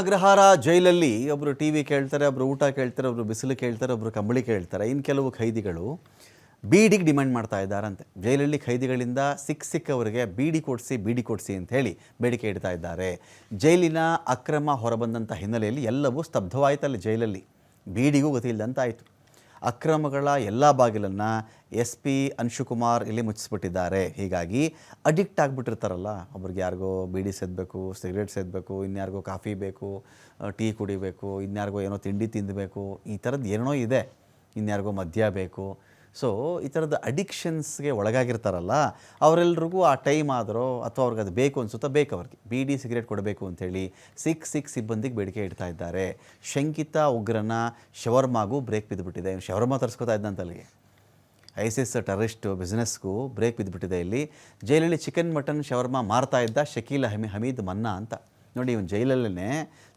ಅಗ್ರಹಾರ ಜೈಲಲ್ಲಿ ಒಬ್ಬರು T V ಕೇಳ್ತಾರೆ ಒಬ್ಬರು ಊಟ ಕೇಳ್ತಾರೆ ಒಬ್ಬರು ಬಿಸಿಲು ಕೇಳ್ತಾರೆ ಒಬ್ಬರು ಕಂಬಳಿ ಕೇಳ್ತಾರೆ. ಇನ್ನು ಕೆಲವು ಖೈದಿಗಳು ಬೀಡಿಗೆ ಡಿಮ್ಯಾಂಡ್ ಮಾಡ್ತಾ ಇದ್ದಾರಂತೆ. ಜೈಲಲ್ಲಿ ಖೈದಿಗಳಿಂದ ಸಿಕ್ಕ ಸಿಕ್ಕವರಿಗೆ ಬೀಡಿ ಕೊಡಿಸಿ ಬೀಡಿ ಕೊಡಿಸಿ ಅಂತ ಹೇಳಿ ಬೇಡಿಕೆ ಇಡ್ತಾ ಇದ್ದಾರೆ. ಜೈಲಿನ ಅಕ್ರಮ ಹೊರಬಂದಂಥ ಹಿನ್ನೆಲೆಯಲ್ಲಿ ಎಲ್ಲವೂ ಸ್ತಬ್ಧವಾಯಿತಲ್ಲಿ ಜೈಲಲ್ಲಿ. ಬೀಡಿಗೂ ಗೊತ್ತಿಲ್ಲದಂತಾಯಿತು ಅಕ್ರಮಗಳ ಎಲ್ಲ ಬಾಗಿಲನ್ನು ಎಸ್ ಪಿ ಅಂಶುಕುಮಾರ್ ಇಲ್ಲಿ ಮುಚ್ಚಿಸ್ಬಿಟ್ಟಿದ್ದಾರೆ. ಹೀಗಾಗಿ ಅಡಿಕ್ಟ್ ಆಗಿಬಿಟ್ಟಿರ್ತಾರಲ್ಲ, ಒಬ್ರಿಗೆ ಯಾರಿಗೋ ಬೀಡಿ ಸೇದಬೇಕು ಸಿಗರೇಟ್ ಸೇದಬೇಕು, ಇನ್ಯಾರಿಗೋ ಕಾಫಿ ಬೇಕು ಟೀ ಕುಡಿಬೇಕು, ಇನ್ಯಾರಿಗೋ ಏನೋ ತಿಂಡಿ ತಿನ್ನಬೇಕು ಈ ಥರದ್ದು ಏನೋ ಇದೆ. ಇನ್ಯಾರಿಗೋ ಮದ್ಯ ಬೇಕು. ಸೊ ಈ ಥರದ ಅಡಿಕ್ಷನ್ಸ್ಗೆ ಒಳಗಾಗಿರ್ತಾರಲ್ಲ, ಅವರೆಲ್ರಿಗೂ ಆ ಟೈಮ್ ಆದರೂ ಅಥವಾ ಅವ್ರಿಗೆ ಅದು ಬೇಕು ಅನ್ಸುತ್ತಾ ಬೇಕು ಅವ್ರಿಗೆ. ಬೀಡಿ ಸಿಗರೇಟ್ ಕೊಡಬೇಕು ಅಂತೇಳಿ ಸಿಕ್ ಸಿಕ್ ಸಿಬ್ಬಂದಿಗೆ ಬೇಡಿಕೆ ಇಡ್ತಾ ಇದ್ದಾರೆ. ಶಂಕಿತ, ಉಗ್ರನ, ಶವರ್ಮಾಗೂ ಬ್ರೇಕ್ ಬಿದ್ದುಬಿಟ್ಟಿದೆ ಶವರ್ಮಾ ತರಿಸ್ಕೊತಾ ಇದ್ದಂತ ಅಲ್ಲಿಗೆ ಐಸಿಸ್ ಟೆರರಿಸ್ಟ್ ಬಿಸ್ನೆಸ್ಗೂ ಬ್ರೇಕ್ ಬಿದ್ದುಬಿಟ್ಟಿದೆ ಇಲ್ಲಿ. ಜೈಲಲ್ಲಿ ಚಿಕನ್ ಮಟನ್ ಶವರ್ಮ ಮಾರ್ತಾ ಇದ್ದ ಶಕೀಲ್ ಹಮಿ ಹಮೀದ್ ಮನ್ನಾ ಅಂತ. ನೋಡಿ ಇವನು ಜೈಲಲ್ಲೇ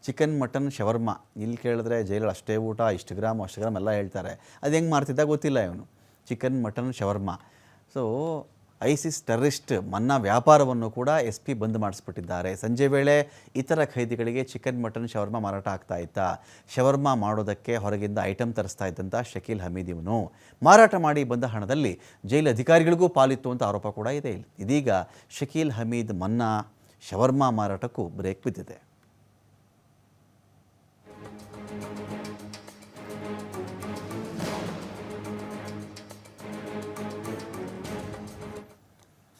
ಚಿಕನ್ ಮಟನ್ ಶವರ್ಮಾ. ಇಲ್ಲಿ ಕೇಳಿದ್ರೆ ಜೈಲಲ್ಲಿ ಅಷ್ಟೇ ಊಟ, ಇಷ್ಟು ಗ್ರಾಮ್, ಅಷ್ಟು ಗ್ರಾಮ್ ಎಲ್ಲ ಹೇಳ್ತಾರೆ. ಅದು ಹೆಂಗೆ ಮಾರ್ತಿದ್ದ ಗೊತ್ತಿಲ್ಲ ಇವನು. Chicken, mutton, shawarma. So ISIS terrorist ಮನ್ನಾ ವ್ಯಾಪಾರವನ್ನು ಕೂಡ ಎಸ್ ಪಿ ಬಂದ್ ಮಾಡಿಸ್ಬಿಟ್ಟಿದ್ದಾರೆ. ಸಂಜೆ ವೇಳೆ ಇತರ ಖೈದಿಗಳಿಗೆ ಚಿಕನ್, ಮಟನ್, ಶವರ್ಮಾ ಮಾರಾಟ ಆಗ್ತಾ ಇತ್ತ. ಶವರ್ಮಾ ಮಾಡೋದಕ್ಕೆ ಹೊರಗಿಂದ ಐಟಮ್ ತರಿಸ್ತಾ ಇದ್ದಂಥ ಶಕೀಲ್ ಹಮೀದ್ ಇವನು. ಮಾರಾಟ ಮಾಡಿ ಬಂದ ಹಣದಲ್ಲಿ ಜೈಲು ಅಧಿಕಾರಿಗಳಿಗೂ ಪಾಲಿತ್ತು ಅಂತ ಆರೋಪ ಕೂಡ ಇದೆ ಇದೀಗ ಶಕೀಲ್ ಹಮೀದ್ ಮನ್ನಾ, ಶವರ್ಮಾ ಮಾರಾಟಕ್ಕೂ ಬ್ರೇಕ್ ಬಿದ್ದಿದೆ.